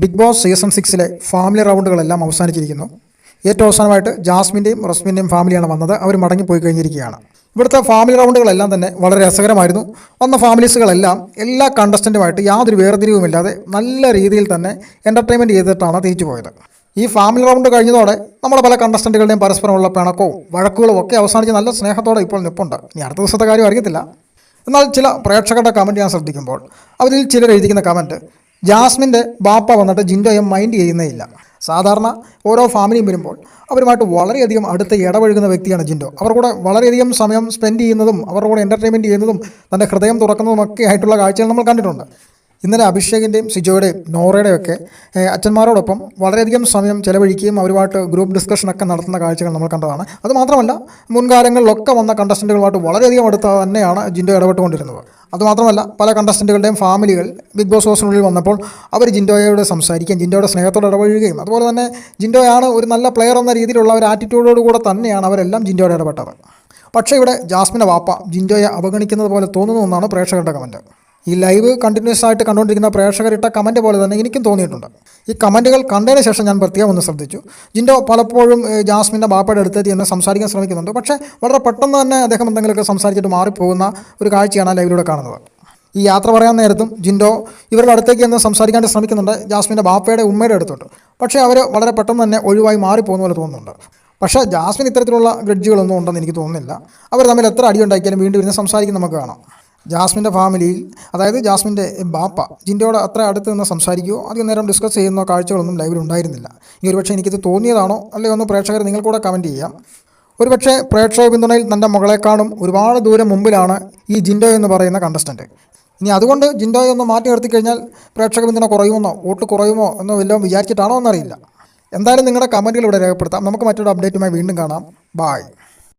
Big Boss season സിക്സിലെ family റൗണ്ടുകളെല്ലാം അവസാനിച്ചിരിക്കുന്നു. ഏറ്റവും അവസാനമായിട്ട് ജാസ്മിന്റെയും റസ്മിന്റെയും ഫാമിലിയാണ് വന്നത്. അവർ മടങ്ങിപ്പോയി കഴിഞ്ഞിരിക്കുകയാണ്. ഇവിടുത്തെ ഫാമിലി റൗണ്ടുകളെല്ലാം തന്നെ വളരെ രസകരമായിരുന്നു. വന്ന ഫാമിലീസുകളെല്ലാം എല്ലാ കണ്ടസ്റ്റന്റുമായിട്ട് യാതൊരു വേർതിരിവുമില്ലാതെ നല്ല രീതിയിൽ തന്നെ എന്റർടൈൻമെന്റ് ചെയ്തിട്ടാണ് തിരിച്ചു പോയത്. ഈ ഫാമിലി റൗണ്ട് കഴിഞ്ഞതോടെ നമ്മുടെ പല കണ്ടസ്റ്റന്റുകളുടെയും പരസ്പരമുള്ള പിണക്കവും വഴക്കുകളും ഒക്കെ അവസാനിച്ച് നല്ല സ്നേഹത്തോടെ ഇപ്പോൾ നിൽപ്പുണ്ട് ഇനി അടുത്ത ദിവസത്തെ കാര്യം അറിയത്തില്ല. എന്നാൽ ചില പ്രേക്ഷകരുടെ കമന്റ് ഞാൻ ശ്രദ്ധിക്കുമ്പോൾ അവരിൽ ചിലർ എഴുതിക്കുന്ന കമന്റ് ജാസ്മിന്റെ ബാപ്പ വന്നിട്ട് ജിൻഡോയെ മൈൻഡ് ചെയ്യുന്നേ ഇല്ല സാധാരണ ഓരോ ഫാമിലിയും വരുമ്പോൾ അവരുമായിട്ട് വളരെയധികം അടുത്ത് ഇടപഴകുന്ന വ്യക്തിയാണ് ജിൻഡോ. അവർ കൂടെ വളരെയധികം സമയം സ്പെൻഡ് ചെയ്യുന്നതും അവരുടെ കൂടെ എന്റർടൈൻമെന്റ് ചെയ്യുന്നതും തന്റെ ഹൃദയം തുറക്കുന്നതും ഒക്കെ ആയിട്ടുള്ള കാഴ്ചകൾ നമ്മൾ കണ്ടിട്ടുണ്ട്. ഇന്നലെ അഭിഷേകിന്റെയും സിജോയുടെയും നോറയുടെയും ഒക്കെ അച്ഛന്മാരോടൊപ്പം വളരെയധികം സമയം ചെലവഴിക്കുകയും അവരുമായിട്ട് ഗ്രൂപ്പ് ഡിസ്കഷനൊക്കെ നടത്തുന്ന കാഴ്ചകൾ നമ്മൾ കണ്ടതാണ്. അതുമാത്രമല്ല മുൻകാലങ്ങളിലൊക്കെ വന്ന കണ്ടസ്റ്റന്റുകളുമായിട്ട് വളരെയധികം അടുത്ത് തന്നെയാണ് ജിൻഡോ ഇടപെട്ടുകൊണ്ടിരുന്നത്. അതുമാത്രമല്ല പല കണ്ടസ്റ്റന്റുകളുടെയും ഫാമിലികൾ ബിഗ് ബോസ് ഹൗസിനുള്ളിൽ വന്നപ്പോൾ അവർ ജിൻഡോയോട് സംസാരിക്കുകയും ജിൻഡോയുടെ സ്നേഹത്തോട് ഇടപഴകുകയും അതുപോലെ തന്നെ ജിൻഡോയാണ് ഒരു നല്ല പ്ലെയർ എന്ന രീതിയിലുള്ള ഒരു ആറ്റിറ്റ്യൂഡോട് കൂടെ തന്നെയാണ് അവരെല്ലാം ജിൻഡോയുടെ ഇടപെട്ടത്. പക്ഷേ ഇവിടെ ജാസ്മിന്റെ വാപ്പ ജിൻഡോയെ അവഗണിക്കുന്നത് പോലെ തോന്നുന്നു എന്നാണ് പ്രേക്ഷകരുടെ കമന്റ് ഈ ലൈവ് കണ്ടിന്യൂസ് ആയിട്ട് കണ്ടുകൊണ്ടിരിക്കുന്ന പ്രേക്ഷകരിട്ട കമന്റ് പോലെ തന്നെ എനിക്കും തോന്നിയിട്ടുണ്ട്. ഈ കമന്റുകൾ കണ്ടതിന് ശേഷം ഞാൻ പ്രത്യേകം ഒന്ന് ശ്രദ്ധിച്ചു. ജിൻഡോ പലപ്പോഴും ജാസ്മിന്റെ ബാപ്പയുടെ അടുത്തെത്തി എന്ന് സംസാരിക്കാൻ ശ്രമിക്കുന്നുണ്ട്. പക്ഷേ വളരെ പെട്ടെന്ന് തന്നെ അദ്ദേഹം എന്തെങ്കിലുമൊക്കെ സംസാരിച്ചിട്ട് മാറിപ്പോകുന്ന ഒരു കാഴ്ചയാണ് ലൈവിലൂടെ കാണുന്നത്. ഈ യാത്ര പറയാൻ നേരത്തും ജിൻഡോ ഇവരുടെ അടുത്തേക്ക് എന്ന് സംസാരിക്കാൻ ശ്രമിക്കുന്നുണ്ട് ജാസ്മിന്റെ ബാപ്പയുടെ ഉമ്മയുടെ അടുത്തോട്ട്. പക്ഷേ അവർ വളരെ പെട്ടെന്ന് തന്നെ ഒഴിവായി മാറിപ്പോകുന്ന പോലെ തോന്നുന്നുണ്ട്. പക്ഷേ ജാസ്മിൻ ഇത്തരത്തിലുള്ള ഗ്രഡ്ജുകളൊന്നും ഉണ്ടെന്ന് എനിക്ക് തോന്നുന്നില്ല. അവർ തമ്മിൽ എത്ര അടി ഉണ്ടാക്കിയാലും വീണ്ടും ഇരുന്ന് സംസാരിക്കും നമുക്ക് കാണാം. ജാസ്മിന്റെ ഫാമിലിയിൽ അതായത് ജാസ്മിന്റെ ബാപ്പ ജിന്റെയോട് അത്ര അടുത്ത് നിന്ന് സംസാരിക്കുകയോ അധികം നേരം ഡിസ്കസ് ചെയ്യുന്ന കാഴ്ചകളൊന്നും ലൈവിൽ ഉണ്ടായിരുന്നില്ല. ഇനി ഒരുപക്ഷെ എനിക്കിത് തോന്നിയതാണോ അല്ലെങ്കിൽ ഒന്ന് പ്രേക്ഷകർ നിങ്ങൾ കൂടെ കമന്റ് ചെയ്യാം. ഒരുപക്ഷെ പ്രേക്ഷക പിന്തുണയിൽ തന്റെ മകളെക്കാളും ഒരുപാട് ദൂരം മുമ്പിലാണ് ഈ ജിൻഡോ എന്ന് പറയുന്ന കണ്ടസ്റ്റന്റ് ഇനി അതുകൊണ്ട് ജിൻഡോയെ ഒന്ന് മാറ്റി നിർത്തി കഴിഞ്ഞാൽ പ്രേക്ഷക പിന്തുണ കുറയുമെന്നോ വോട്ട് കുറയുമോ എന്നോ വല്ലതും വിചാരിച്ചിട്ടാണോ എന്നറിയില്ല. എന്തായാലും നിങ്ങളുടെ കമന്റുകൾ ഇവിടെ രേഖപ്പെടുത്താം. നമുക്ക് മറ്റൊരു അപ്ഡേറ്റുമായി വീണ്ടും കാണാം. ബായ്